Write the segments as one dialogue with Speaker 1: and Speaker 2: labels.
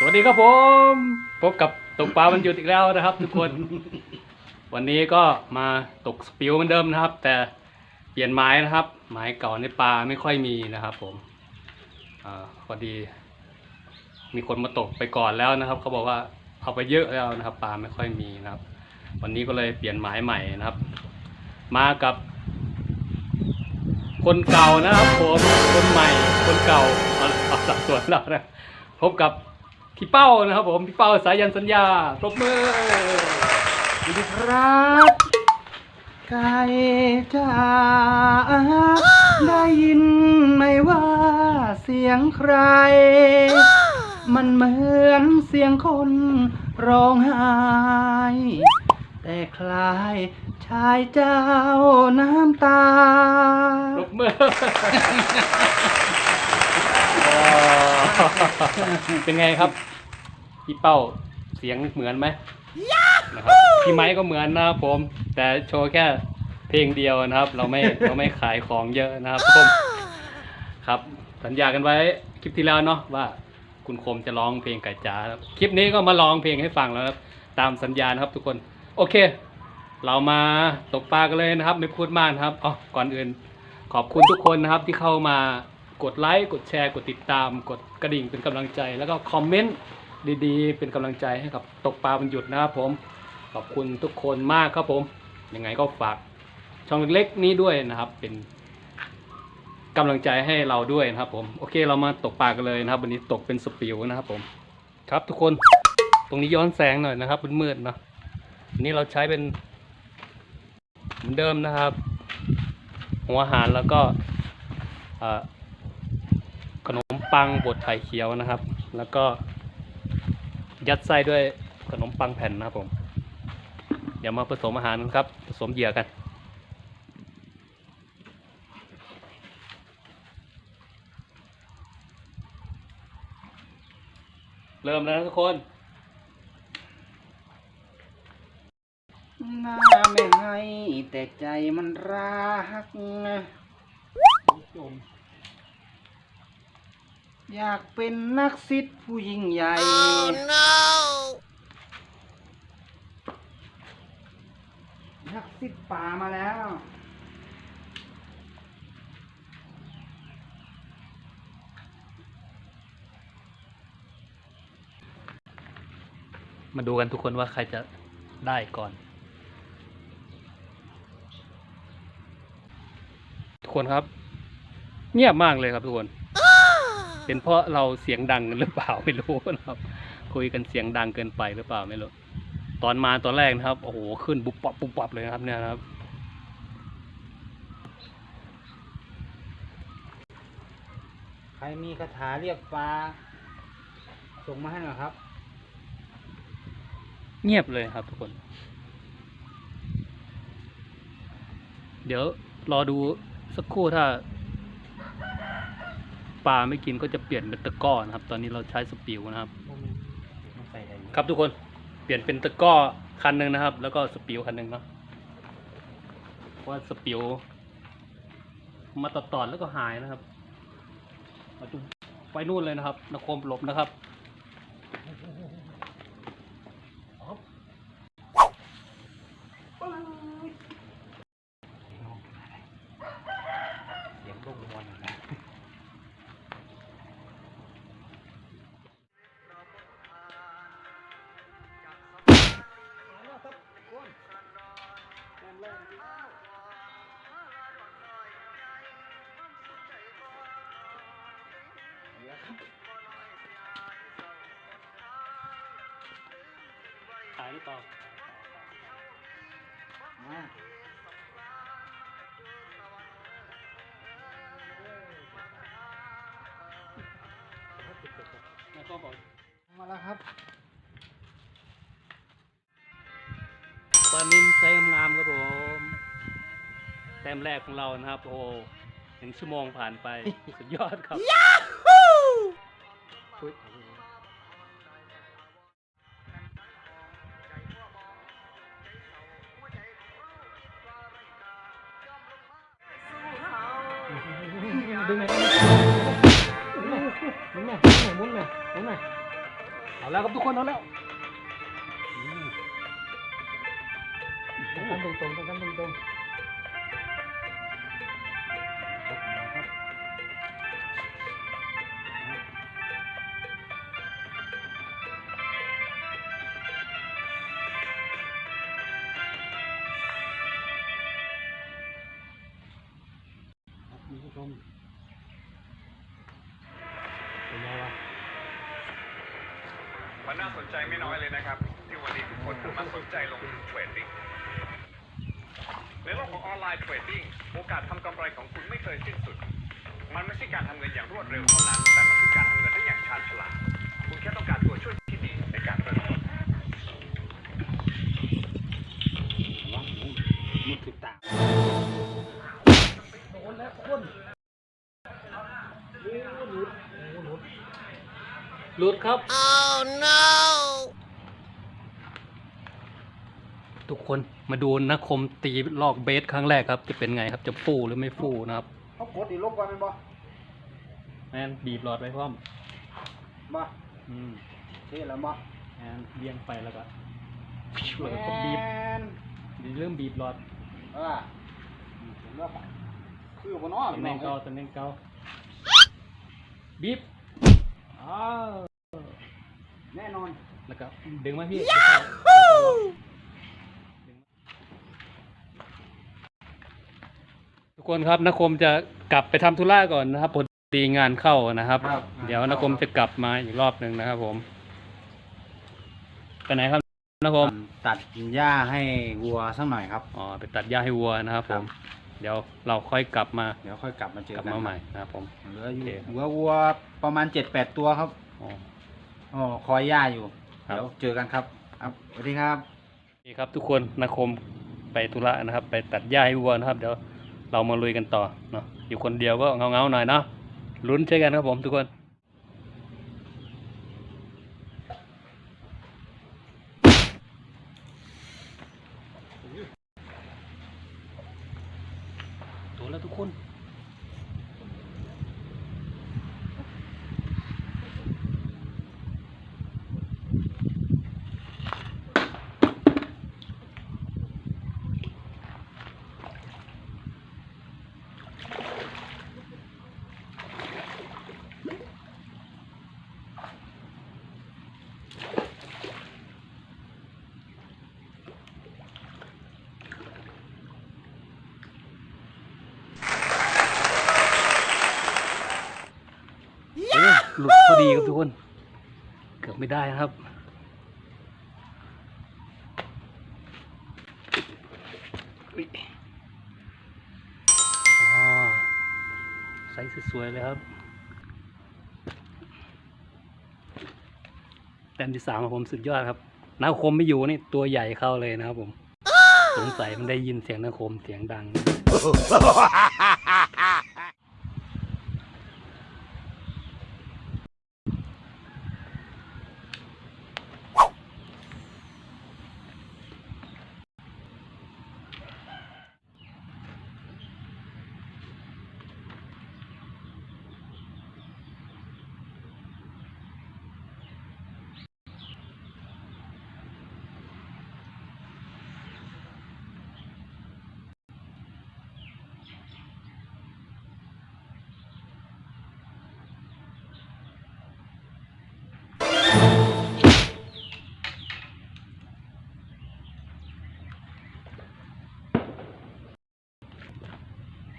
Speaker 1: สวัสดีครับผม พบกับตกปลาวันหยุอีกแล้วนะครับ ทุกคน วันนี้ก็มาตกสปิวเหมือนเดิมนะครับ แต่เปลี่ยนไม้นะครับ ไม้เก่าในปลาไม่ค่อยมีนะครับ ผมอพอดี มีคนมาตกไปก่อนแล้วนะครับเขาบอกว่าเอาไปเยอะแล้วนะครับ ปลาไม่ค่อยมีนะครับ วันนี้ก็เลยเปลี่ยนไม้ใหม่นะครับ มากับ คนเก่านะครับผมคนใหม่คนเก่าเอาเอาสับสนแล้วนะพบกับ พี่เป้านะครับผมพี่เป้าสายันสัญญาปรบมือ
Speaker 2: สวัสดีครับไก่จ๋าได้ยินไหมว่าเสียงใคร มันเหมือนเสียงคนร้องไห้ แต่คล้ายชายเจ้าน้ำตา
Speaker 1: ปรบมือ เป็นไงครับ พี่เป้าเสียงเหมือนไหมนะครับพี่ไม้ก็เหมือนนะครับผม แต่โชว์แค่เพลงเดียวนะครับ เราไม่เราไม่ขายของเยอะนะครับผมครับสัญญากันไว้คลิปที่แล้วเนาะว่าคุณคมจะร้องเพลงไก่จ๋าครับคลิปนี้ก็มาร้องเพลงให้ฟังแล้วครับตามสัญญานะครับทุกคน โอเค เรามาตกปลากันเลยนะครับ ไม่พูดมากนะครับอ๋อก่อนอื่น ขอบคุณทุกคนนะครับที่เข้ามากดไลค์กดแชร์กดติดตาม กดกระดิ่งเป็นกำลังใจ แล้วก็คอมเมนต์ ดีๆ เป็นกำลังใจให้กับตกปลาบรรยุดนะครับผม ขอบคุณทุกคนมากครับผม ยังไงก็ฝากช่องเล็กๆนี้ด้วยนะครับ เป็นกำลังใจให้เราด้วยนะครับ ผม โอเค เรามาตกปลากันเลยนะครับ วันนี้ตกเป็นสปิวนะครับผม ครับทุกคน ตรงนี้ย้อนแสงหน่อยนะครับมืดๆเนาะอันนี้เราใช้เป็นเหมือนเดิมนะครับ หัวอาหารแล้วก็ขนมปังบดไข่เขียวนะครับ แล้วก็ ยัดไส้ด้วยขนมปังแผ่นนะครับผม เดี๋ยวมาผสมอาหารกันครับ ผสมเหยื่อกัน เริ่มแล้วนะทุกคน
Speaker 2: หน้าไม่ให้แต่ใจมันรัก อยากเป็นนักสิทธิ์ผู้ยิ่งใหญ่นักสิทธิ์ป่ามาแล้ว
Speaker 1: มาดูกันทุกคนว่าใครจะได้ก่อน ทุกคนครับ เงียบมากเลยครับทุกคน เป็นเพราะเราเสียงดังกันหรือเปล่าไม่รู้นะครับ คุยกันเสียงดังเกินไปหรือเปล่าไม่รู้ตอนมาตอนแรกนะครับโอ้โหขึ้นบุบปับบุบปับเลยนะครับเนี่ยนะครับ
Speaker 2: ใครมีคาถาเรียกปลาส่งมาให้หน่อยครับ
Speaker 1: เงียบเลยครับทุกคน เดี๋ยวรอดูสักครู่ถ้า ปลาไม่กินก็จะเปลี่ยนเป็นตะกร้อนะครับ ตอนนี้เราใช้สปิวนะครับ
Speaker 2: มาใส่อะไร
Speaker 1: ครับทุกคนเปลี่ยนเป็นตะกร้อคันหนึ่งนะครับ แล้วก็สปิวคันหนึ่งเนาะเพราะว่าสปิวมาตัดตอดแล้วก็หายนะครับมาจุไปนู่นเลยนะครับนครหลบนะครับ หายหรือเปล่า
Speaker 2: มา
Speaker 1: นครบอก
Speaker 2: มาแล้วครับ
Speaker 1: ปลานินไซส์งามๆครับผมแต้มแรกของเรานะครับ โอ้หนึ่งชั่วโมงผ่านไป สุดยอดครับย
Speaker 2: ดึงไหนดึงไหนดึงไหนดึงไหนดึงไหนดึงไหน
Speaker 1: เอาแล้วครับทุกคนเอาแล้วตรงกันตรงตรงตรงกันตรงตรง มัน
Speaker 3: น่าสนใจไม่น้อยเลยนะครับ ที่วันนี้ทุกคนมาสนใจลงทุนเทรดดิ้งในโลกของออนไลน์เทรดดิ้งโอกาสทำกำไรของคุณไม่เคยสิ้นสุด มันไม่ใช่การทำเงินอย่างรวดเร็วเท่านั้น แต่มันคือการทำเงินได้อย่างชาญฉลาด คุณแค่ต้องการตัวช่วยที่ดีในการเริ่มต้น
Speaker 2: มือถือตา
Speaker 1: หลุดครับทุกคนมาดูนักคมตีลอกเบสครั้งแรกครับ จะเป็นไงครับจะฟูหรือไม่ฟูนะครับ
Speaker 2: เขากดอีกลบก่อนเป็นบ่
Speaker 1: แมนบีบหลอดไว้พร้อม
Speaker 2: บ่
Speaker 1: อืม
Speaker 2: เท่แล้วบ่
Speaker 1: แมนเลี้ยงไปแล้วก็แล้วก็บีบ
Speaker 2: แมน
Speaker 1: เริ่มบีบหลอด
Speaker 2: เออเห็นว่าคือบ่เน้อ
Speaker 1: ตำแหน่งเก่าตำแหน่งเก่าบีบอ้าว
Speaker 2: แน่นอน
Speaker 1: แล้วก็ดึงมาพี่ทุกคนครับนักคมจะกลับไปทำธุระก่อนนะครับพอดีงานเข้านะครับ
Speaker 2: ครับ
Speaker 1: เดี๋ยวนักคมจะกลับมาอีกรอบหนึ่งนะครับผมไปไหนครับนักคม
Speaker 2: ตัดหญ้าให้วัวสักหน่อยครับ
Speaker 1: อ๋อไปตัดหญ้าให้วัวนะครับ
Speaker 2: ค
Speaker 1: ผ
Speaker 2: รับ
Speaker 1: มเดี๋ยวเราค่อยกลับมา
Speaker 2: เดี๋ยวค่อยกลับมาเจอก
Speaker 1: ลับ
Speaker 2: กัน
Speaker 1: มาใหม่นะครับผม
Speaker 2: เหลืออยู่
Speaker 1: โอเคครับ
Speaker 2: เหลือวัวประมาณเจ็ดแปดตัวครับ
Speaker 1: อ๋อ
Speaker 2: อ๋อคอยหญ้าอยู่
Speaker 1: ครับ
Speaker 2: เดี๋ยวเจอกันครับครับสวัสดีครับ
Speaker 1: นี่ครับทุกคนนักคมไปธุระนะครับ ไปตัดหญ้าให้วัวนะครับ เดี๋ยวเรามาลุยกันต่อเนาะอยู่คนเดียวก็เงาๆหน่อยเนาะลุ้นเช่กันครับผมทุกคน ดพอดีครับทุกคน เกือบไม่ได้นะครับอ๋อไซส์สวยๆเลยครับ แต้มที่สามของผมสุดยอดครับนักคมไม่อยู่นี่ตัวใหญ่เข้าเลยนะครับผม สงสัยมันได้ยินเสียงนักคมเสียงดัง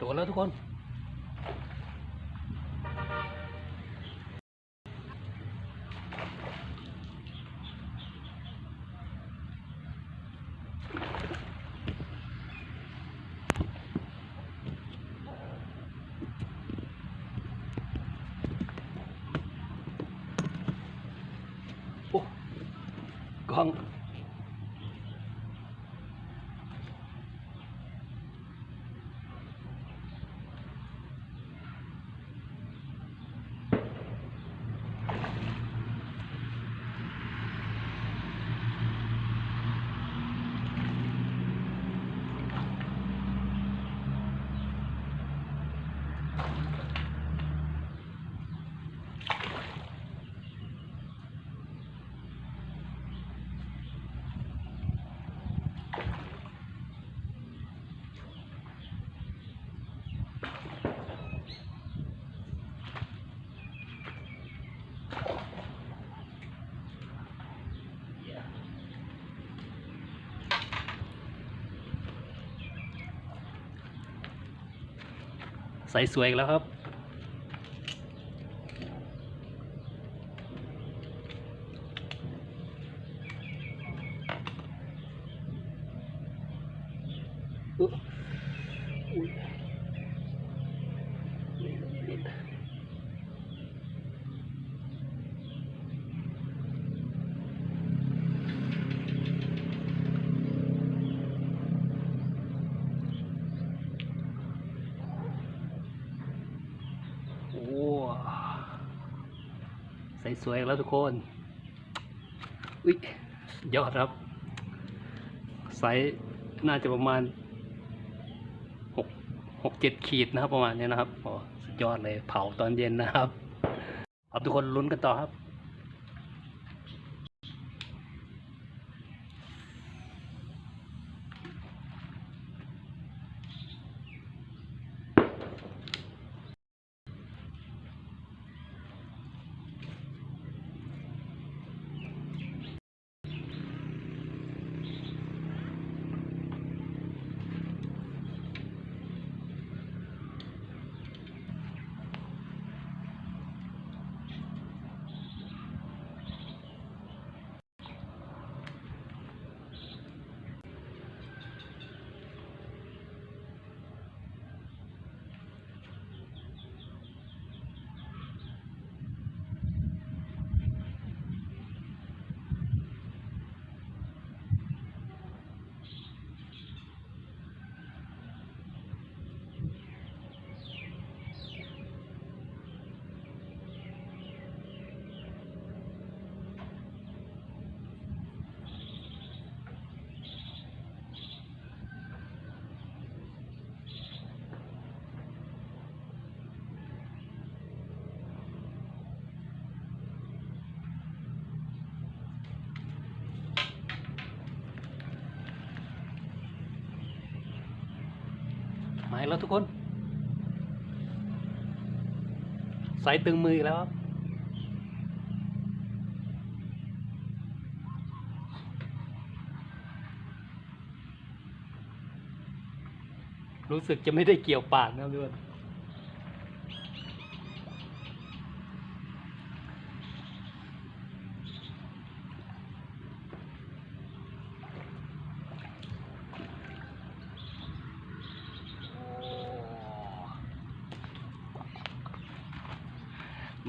Speaker 1: ตัวแล้วทุกคน ใสสวยแล้วครับ อุ๊ยอุ๊ยนิดโอ้ใสสวยแล้วทุกคนอุ๊ยยอดครับไซส์น่าจะประมาณหกหกเจ็ดขีดนะครับ ประมาณนี้นะครับโอ้สุดยอดเลยเผาตอนเย็นนะครับขอบทุกคนลุ้นกันต่อครับ มาอีก แล้วทุกคนใส่ตึงมืออีกแล้วครับรู้สึกจะไม่ได้เกี่ยวปากนะเพื่อน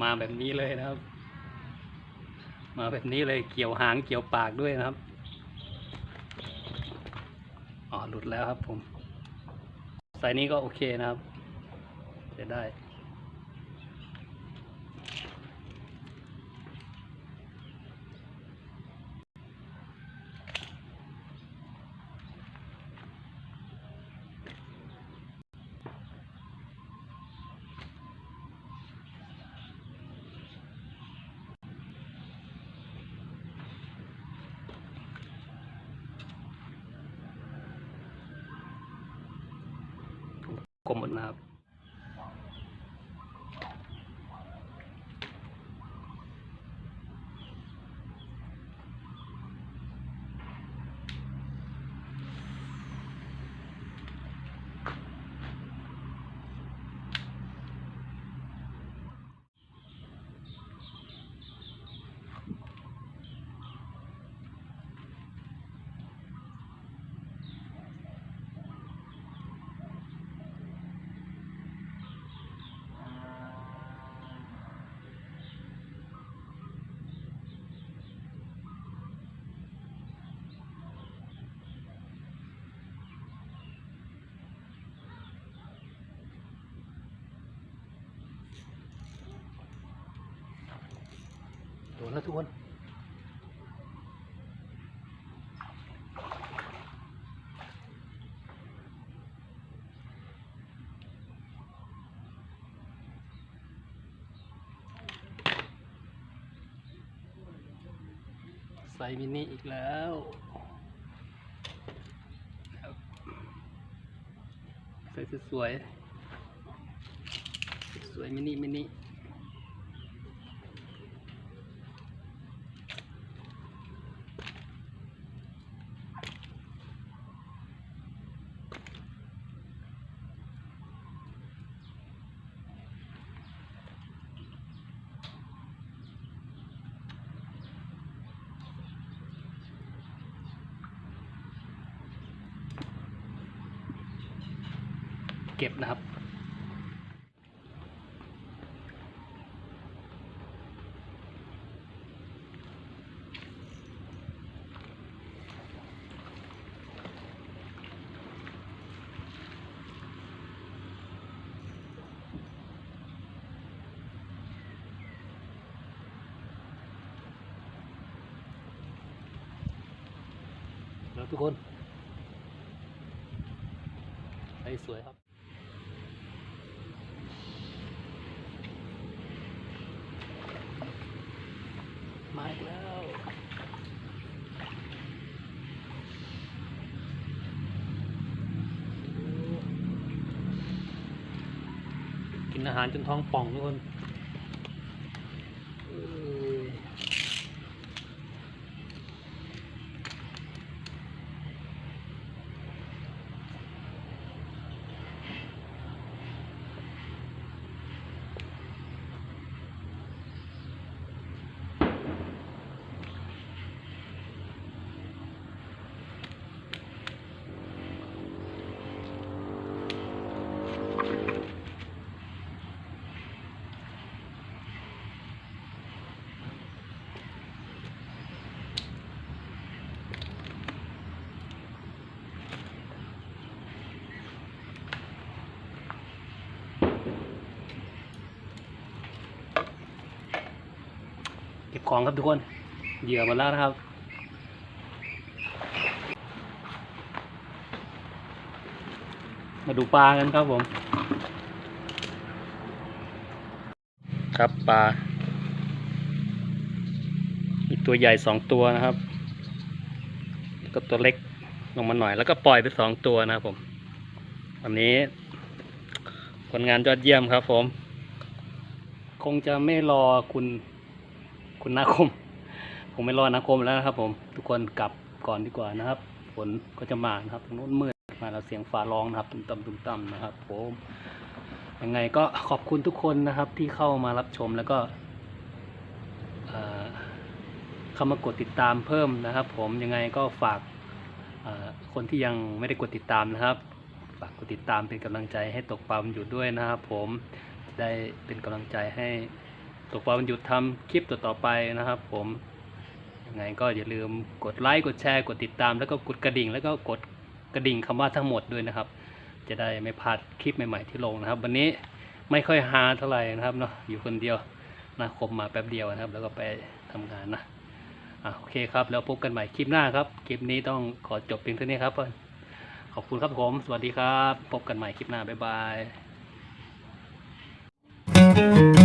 Speaker 1: มา แบบนี้เลยนะครับ มาแบบนี้เลยเกี่ยวหางเกี่ยวปากด้วยนะครับอ๋อหลุดแล้วครับผมสายนี้ก็โอเคนะครับจะได้ กล นะครับโดนแล้วทุกคนใส่มินิอีกแล้วใส่สวยสวยมินิมินิ เก็บนะครับ แล้วทุกคนไอ้สวยครับ มาอีกแล้ว กิน อาหารจนท้องป่องทุกคน ของครับทุกคน เหยื่อหมาแล้วนะครับ มาดูปลากันครับผม ครับปลา มีตัวใหญ่สองตัวนะครับแล้วก็ตัวเล็กลงมาหน่อยแล้วก็ปล่อยไปสองตัวนะครับผมวันนี้ผลงานยอดเยี่ยมครับผม คงจะไม่รอคุณ คุณนาคม ผมไม่รอนาคมแล้วนะครับ ผม ทุกคนกลับก่อนดีกว่านะครับ ฝนก็จะมานะครับตรงนู้นมืดมาแล้วเสียงฟ้าร้องนะครับตุ้มต่ำตุ้มต่ำนะครับ ผมยังไงก็ขอบคุณทุกคนนะครับ ที่เข้ามารับชมแล้วก็เข้ามากดติดตามเพิ่มนะครับ ผมยังไงก็ฝากคนที่ยังไม่ได้กดติดตามนะครับ ฝากกดติดตามเป็นกำลังใจให้ตกปลามันอยู่ด้วยนะครับ ผมได้เป็นกำลังใจให้ ตกปลามันหยุดทำคลิปต่อๆไปนะครับ ผมยังไงก็อย่าลืมกดไลค์กดแชร์กดติดตาม แล้วก็กดกระดิ่ง แล้วก็กดกระดิ่งคำว่าทั้งหมดด้วยนะครับ จะได้ไม่พลาดคลิปใหม่ๆที่ลงนะครับ วันนี้ไม่ค่อยฮาเท่าไหร่นะครับเนาะอยู่คนเดียวนะคมมาแป๊บเดียวนะครับ แล้วก็ไปทำงานนะอะโอเคครับ แล้วพบกันใหม่คลิปหน้าครับ คลิปนี้ต้องขอจบเพียงเท่านี้ครับขอบคุณครับผม สวัสดีครับ พบกันใหม่คลิปหน้า บ๊ายบาย